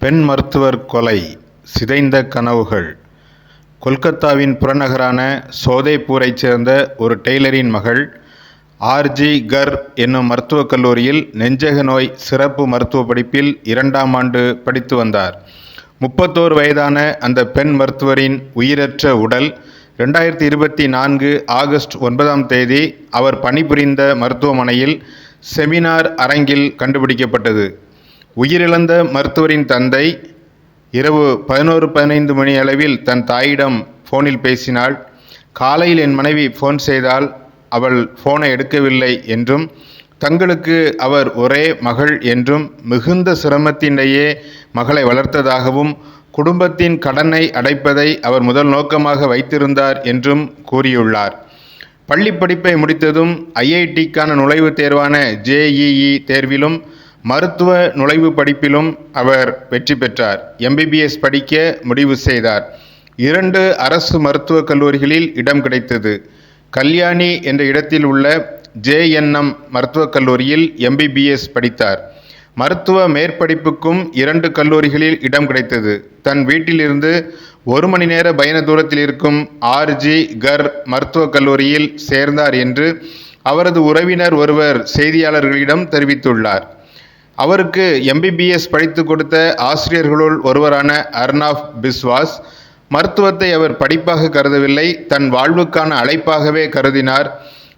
பெண் மருத்துவர் கொலை சிதைந்த கனவுகள். கொல்கத்தாவின் புறநகரான சோதைப்பூரைச் சேர்ந்த ஒரு டெய்லரின் மகள் ஆர்ஜி கர் என்னும் மருத்துவக் கல்லூரியில் நெஞ்சக நோய் சிறப்பு மருத்துவ படிப்பில் இரண்டாம் ஆண்டு படித்து வந்தார். முப்பத்தோரு வயதான அந்த பெண் மருத்துவரின் உயிரற்ற உடல் ரெண்டாயிரத்தி இருபத்தி நான்கு ஆகஸ்ட் ஒன்பதாம் தேதி அவர் பணிபுரிந்த மருத்துவமனையில் செமினார் அரங்கில் கண்டுபிடிக்கப்பட்டது. உயிரிழந்த மருத்துவரின் தந்தை இரவு பதினோரு பதினைந்து மணி அளவில் தன் தாயிடம் ஃபோனில் பேசினாள். காலையில் என் மனைவி ஃபோன் செய்தால் அவள் ஃபோனை எடுக்கவில்லை என்றும் தங்களுக்கு அவர் ஒரே மகள் என்றும் மிகுந்த சிரமத்தினையே மகளை வளர்த்ததாகவும் குடும்பத்தின் கடனை அடைப்பதை அவர் முதல் நோக்கமாக வைத்திருந்தார் என்றும் கூறியுள்ளார். பள்ளி படிப்பை முடித்ததும் ஐஐடிக்கான நுழைவுத் தேர்வான ஜேஇஇ தேர்விலும் மருத்துவ நுழைவு படிப்பிலும் அவர் வெற்றி பெற்றார். எம்பிபிஎஸ் படிக்க முடிவு செய்தார். இரண்டு அரசு மருத்துவக் கல்லூரிகளில் இடம் கிடைத்தது. கல்யாணி என்ற இடத்தில் உள்ள ஜேஎன்எம் மருத்துவக் கல்லூரியில் எம்பிபிஎஸ் படித்தார். மருத்துவ மேற்படிப்புக்கும் இரண்டு கல்லூரிகளில் இடம் கிடைத்தது. தன் வீட்டிலிருந்து ஒரு மணி நேர பயண தூரத்தில் இருக்கும் ஆர்ஜி கர் மருத்துவக் கல்லூரியில் சேர்ந்தார் என்று அவரது உறவினர் ஒருவர் செய்தியாளர்களிடம் தெரிவித்துள்ளார். அவருக்கு எம்பிபிஎஸ் படித்து கொடுத்த ஆசிரியர்களுள் ஒருவரான அர்னாப் பிஸ்வாஸ் மருத்துவத்தை அவர் படிப்பாக கருதவில்லை தன் வாழ்வுக்கான அழைப்பாகவே கருதினார்.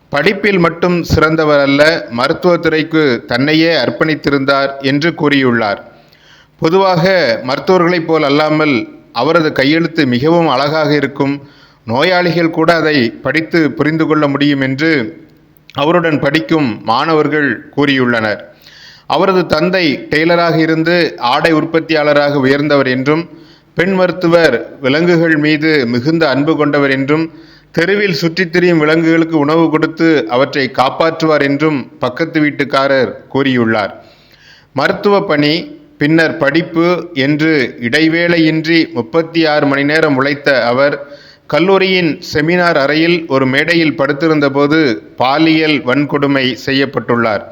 படிப்பில் மட்டும் சிறந்தவர் அல்ல மருத்துவத்துறைக்கு தன்னையே அர்ப்பணித்திருந்தார் என்று கூறியுள்ளார். பொதுவாக மருத்துவர்களைப் போல் அல்லாமல் அவரது கையெழுத்து மிகவும் அழகாக இருக்கும். நோயாளிகள் கூட அதை படித்து புரிந்து கொள்ள முடியும் என்று அவருடன் படிக்கும் மாணவர்கள் கூறியுள்ளனர். அவரது தந்தை டெய்லராக இருந்து ஆடை உற்பத்தியாளராக உயர்ந்தவர் என்றும் பெண் மருத்துவர் விலங்குகள் மீது மிகுந்த அன்பு கொண்டவர் என்றும் தெருவில் சுற்றித் திரியும் விலங்குகளுக்கு உணவு கொடுத்து அவற்றை காப்பாற்றுவார் என்றும் பக்கத்து வீட்டுக்காரர் கூறியுள்ளார். மருத்துவ பணி பின்னர் படிப்பு என்று இடைவேளையின்றி முப்பத்தி ஆறு மணி நேரம் உழைத்த அவர் கல்லூரியின் செமினார் அறையில் ஒரு மேடையில் படுத்திருந்தபோது பாலியல் வன்கொடுமை செய்யப்பட்டுள்ளார்.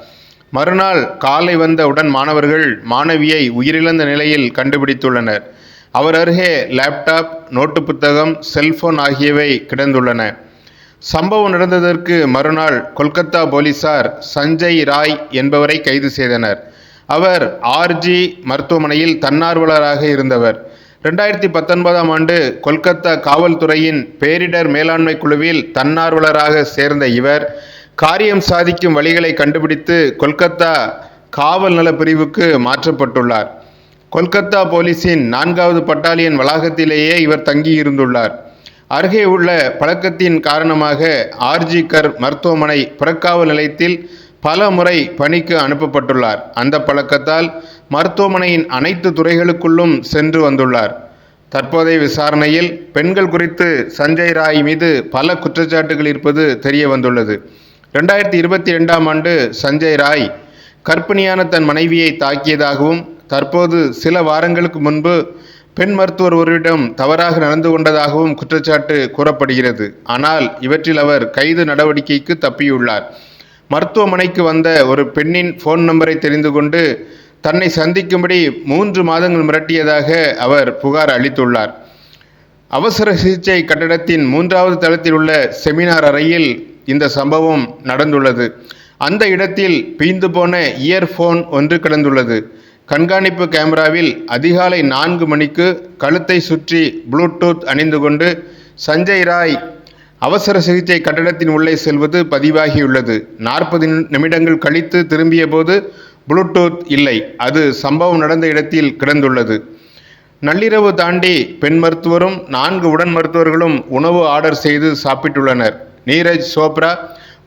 மறுநாள் காலை வந்த உடன் மாணவர்கள் மாணவியை உயிரிழந்த நிலையில் கண்டுபிடித்துள்ளனர். அவர் அருகே லேப்டாப் நோட்டு புத்தகம் செல்போன் ஆகியவை கிடந்துள்ளன. சம்பவம் நடந்ததற்கு மறுநாள் கொல்கத்தா போலீசார் சஞ்சய் ராய் என்பவரை கைது செய்தனர். அவர் ஆர்ஜி மருத்துவமனையில் தன்னார்வலராக இருந்தவர். ரெண்டாயிரத்தி பத்தொன்பதாம் ஆண்டு கொல்கத்தா காவல்துறையின் பேரிடர் மேலாண்மை குழுவில் தன்னார்வலராக சேர்ந்த இவர் காரியம் சாதிக்கும் வழிகளை கண்டுபிடித்து கொல்கத்தா காவல் நல பிரிவுக்கு மாற்றப்பட்டுள்ளார். கொல்கத்தா போலீசின் நான்காவது பட்டாலியன் வளாகத்திலேயே இவர் தங்கியிருந்துள்ளார். அருகே உள்ள பழக்கத்தின் காரணமாக ஆர்ஜி கர் மருத்துவமனை புறக்காவல் நிலையத்தில் பல முறை பணிக்கு அனுப்பப்பட்டுள்ளார். அந்த பழக்கத்தால் மருத்துவமனையின் அனைத்து துறைகளுக்குள்ளும் சென்று வந்துள்ளார். தற்போதைய விசாரணையில் பெண்கள் குறித்து சஞ்சய் ராய் மீது பல குற்றச்சாட்டுகள் இருப்பது தெரிய வந்துள்ளது. ரெண்டாயிரத்தி இருபத்தி ரெண்டாம் ஆண்டு சஞ்சய் ராய் கர்ப்பிணியான தன் மனைவியை தாக்கியதாகவும் தற்போது சில வாரங்களுக்கு முன்பு பெண் மருத்துவர் ஒருவரிடம் தவறாக நடந்து கொண்டதாகவும் குற்றச்சாட்டு கூறப்படுகிறது. ஆனால் இவற்றில் அவர் கைது நடவடிக்கைக்கு தப்பியுள்ளார். மருத்துவமனைக்கு வந்த ஒரு பெண்ணின் ஃபோன் நம்பரை தெரிந்து கொண்டு தன்னை சந்திக்கும்படி மூன்று மாதங்கள் மிரட்டியதாக அவர் புகார் அளித்துள்ளார். அவசர சிகிச்சை கட்டடத்தின் மூன்றாவது தளத்தில் உள்ள செமினார் அறையில் இந்த சம்பவம் நடந்துள்ளது. அந்த இடத்தில் பீந்து போன இயர்ஃபோன் ஒன்று கிடந்துள்ளது. கண்காணிப்பு கேமராவில் அதிகாலை நான்கு மணிக்கு கழுத்தை சுற்றி ப்ளூடூத் அணிந்து கொண்டு சஞ்சய் ராய் அவசர சிகிச்சை கட்டடத்தின் உள்ளே செல்வது பதிவாகியுள்ளது. நாற்பது நிமிடங்கள் கழித்து திரும்பிய போது ப்ளூடூத் இல்லை. அது சம்பவம் நடந்த இடத்தில் கிடந்துள்ளது. நள்ளிரவு தாண்டி பெண் மருத்துவரும் நான்கு உடன் மருத்துவர்களும் உணவு ஆர்டர் செய்து சாப்பிட்டுள்ளனர். நீரஜ் சோப்ரா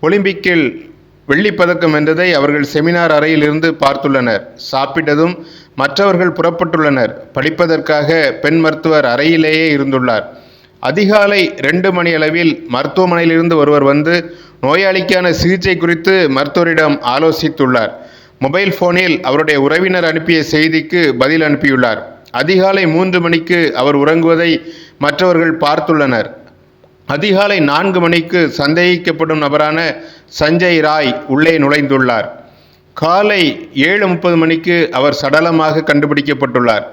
ஒலிம்பிக்கில் வெள்ளிப் பதக்கம் வென்றதை அவர்கள் செமினார் அறையிலிருந்து பார்த்துள்ளனர். சாப்பிட்டதும் மற்றவர்கள் புறப்பட்டுள்ளனர். படிப்பதற்காக பெண் மருத்துவர் அறையிலேயே இருந்துள்ளார். அதிகாலை ரெண்டு மணி அளவில் மருத்துவமனையிலிருந்து ஒருவர் வந்து நோயாளிக்கான சிகிச்சை குறித்து மருத்துவரிடம் ஆலோசித்துள்ளார். மொபைல் போனில் அவருடைய உறவினர் அனுப்பிய செய்திக்கு பதில் அனுப்பியுள்ளார். அதிகாலை மூன்று மணிக்கு அவர் உறங்குவதை மற்றவர்கள் பார்த்துள்ளனர். அதிகாலை நான்கு மணிக்கு சந்தேகிக்கப்படும் நபரான சஞ்சய் ராய் உள்ளே நுழைந்துள்ளார். காலை ஏழு முப்பது மணிக்கு அவர் சடலமாக கண்டுபிடிக்கப்பட்டுள்ளார்.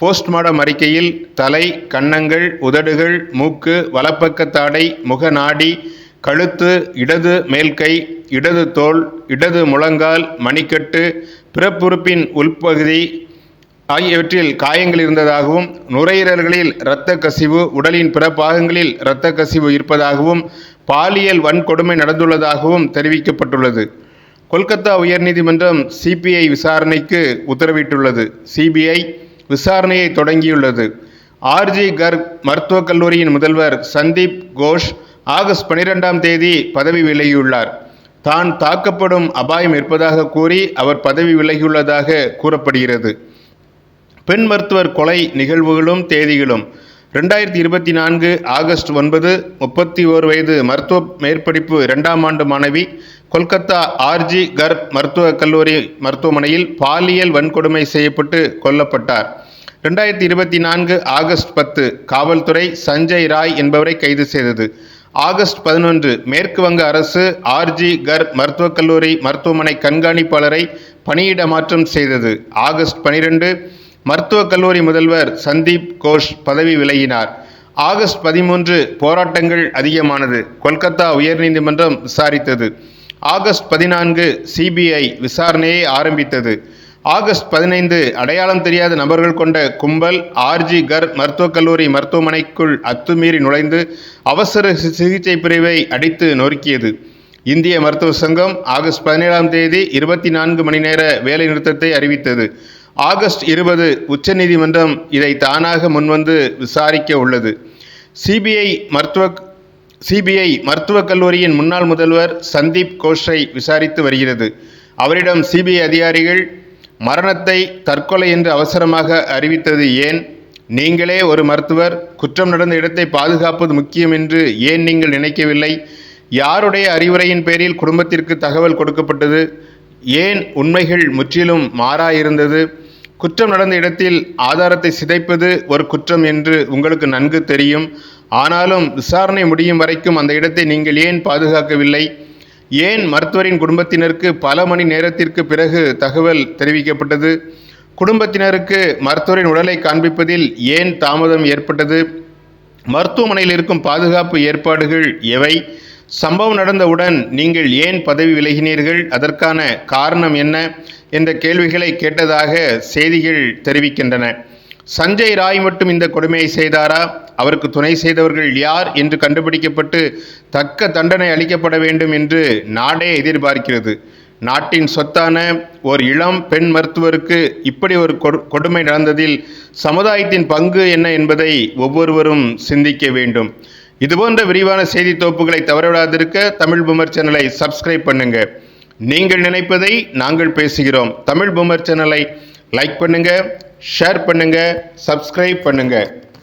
போஸ்ட்மார்டம் அறிக்கையில் தலை கன்னங்கள் உதடுகள் மூக்கு வலப்பக்க தாடை முகநாடி கழுத்து இடது மேல்கை இடது தோல் இடது முழங்கால் மணிக்கட்டு பிறப்புறுப்பின் உள்பகுதி ஆகியவற்றில் காயங்கள் இருந்ததாகவும் நுரையீரல்களில் இரத்த கசிவு உடலின் பிற பாகங்களில் இரத்த கசிவு இருப்பதாகவும் பாலியல் வன்கொடுமை நடந்துள்ளதாகவும் தெரிவிக்கப்பட்டுள்ளது. கொல்கத்தா உயர்நீதிமன்றம் சிபிஐ விசாரணைக்கு உத்தரவிட்டுள்ளது. சிபிஐ விசாரணையை தொடங்கியுள்ளது. ஆர்ஜி கர்க் மருத்துவக் கல்லூரியின் முதல்வர் சந்தீப் கோஷ் ஆகஸ்ட் பனிரெண்டாம் தேதி பதவி விலகியுள்ளார். தான் தாக்கப்படும் அபாயம் இருப்பதாக கூறி அவர் பதவி விலகியுள்ளதாக கூறப்படுகிறது. பெண் மருத்துவர் கொலை நிகழ்வுகளும் தேதிகளும். ரெண்டாயிரத்தி இருபத்தி நான்கு ஆகஸ்ட் ஒன்பது முப்பத்தி ஓரு வயது மருத்துவ மேற்படிப்பு இரண்டாம் ஆண்டு மாணவி கொல்கத்தா ஆர்ஜி கர் மருத்துவக் கல்லூரி மருத்துவமனையில் பாலியல் வன்கொடுமை செய்யப்பட்டு கொல்லப்பட்டார். ரெண்டாயிரத்தி இருபத்தி நான்கு ஆகஸ்ட் பத்து காவல்துறை சஞ்சய் ராய் என்பவரை கைது செய்தது. ஆகஸ்ட் பதினொன்று மேற்கு வங்க அரசு ஆர்ஜி கர் மருத்துவக் கல்லூரி மருத்துவமனை கண்காணிப்பாளரை பணியிட மாற்றம் செய்தது. ஆகஸ்ட் பனிரெண்டு மருத்துவக் கல்லூரி முதல்வர் சந்தீப் கோஷ் பதவி விலகினார். ஆகஸ்ட் பதிமூன்று போராட்டங்கள் அதிகமானது. கொல்கத்தா உயர்நீதிமன்றம் விசாரித்தது. ஆகஸ்ட் பதினான்கு சிபிஐ விசாரணையை ஆரம்பித்தது. ஆகஸ்ட் பதினைந்து அடையாளம் தெரியாத நபர்கள் கொண்ட கும்பல் ஆர்ஜி கர் மருத்துவக் கல்லூரி மருத்துவமனைக்குள் அத்துமீறி நுழைந்து அவசர சிகிச்சை பிரிவை அடித்து நொறுக்கியது. இந்திய மருத்துவ சங்கம் ஆகஸ்ட் பதினேழாம் தேதி இருபத்தி நான்கு மணி நேர வேலைநிறுத்தத்தை அறிவித்தது. ஆகஸ்ட் இருபது உச்சநீதிமன்றம் இதை தானாக முன்வந்து விசாரிக்க உள்ளது. சிபிஐ மருத்துவ சிபிஐ மருத்துவக் கல்லூரியின் முன்னாள் முதல்வர் சந்தீப் கோஷை விசாரித்து வருகிறது. அவரிடம் சிபிஐ அதிகாரிகள் மரணத்தை தற்கொலை என்று அவசரமாக அறிவித்தது ஏன்? நீங்களே ஒரு மருத்துவர் குற்றம் நடந்த இடத்தை பாதுகாப்பது முக்கியம் என்று ஏன் நீங்கள் நினைக்கவில்லை? யாருடைய அறிவுரையின் பேரில் குடும்பத்திற்கு தகவல் கொடுக்கப்பட்டது? ஏன் உண்மைகள் முற்றிலும் மாறாயிருந்தது? குற்றம் நடந்த இடத்தில் ஆதாரத்தை சிதைப்பது ஒரு குற்றம் என்று உங்களுக்கு நன்கு தெரியும். ஆனாலும் விசாரணை முடியும் வரைக்கும் அந்த இடத்தை நீங்கள் ஏன் பாதுகாக்கவில்லை? ஏன் மருத்துவரின் குடும்பத்தினருக்கு பல மணி நேரத்திற்கு பிறகு தகவல் தெரிவிக்கப்பட்டது? குடும்பத்தினருக்கு மருத்துவரின் உடலை காண்பிப்பதில் ஏன் தாமதம் ஏற்பட்டது? மருத்துவமனையில் இருக்கும் பாதுகாப்பு ஏற்பாடுகள் எவை? சம்பவம் நடந்தவுடன் நீங்கள் ஏன் பதவி விலகினீர்கள்? அதற்கான காரணம் என்ன? என்ற கேள்விகளை கேட்டதாக செய்திகள் தெரிவிக்கின்றன. சஞ்சய் ராய் மட்டும் இந்த கொடுமையை செய்தாரா? அவருக்கு துணை செய்தவர்கள் யார் என்று கண்டுபிடிக்கப்பட்டு தக்க தண்டனை அளிக்கப்பட வேண்டும் என்று நாடே எதிர்பார்க்கிறது. நாட்டின் சொத்தான ஒரு இளம் பெண் மருத்துவருக்கு இப்படி ஒரு கொடு- கொடுமை நடந்ததில் சமுதாயத்தின் பங்கு என்ன என்பதை ஒவ்வொருவரும் சிந்திக்க வேண்டும். இதுபோன்ற விரிவான செய்தி தொகுப்புகளை தவறவிடாதிருக்க தமிழ் பூமர் சேனலை சப்ஸ்கிரைப் பண்ணுங்க. நீங்கள் நினைப்பதை நாங்கள் பேசுகிறோம். தமிழ் பூமர் சேனலை லைக் பண்ணுங்க ஷேர் பண்ணுங்க சப்ஸ்கிரைப் பண்ணுங்க.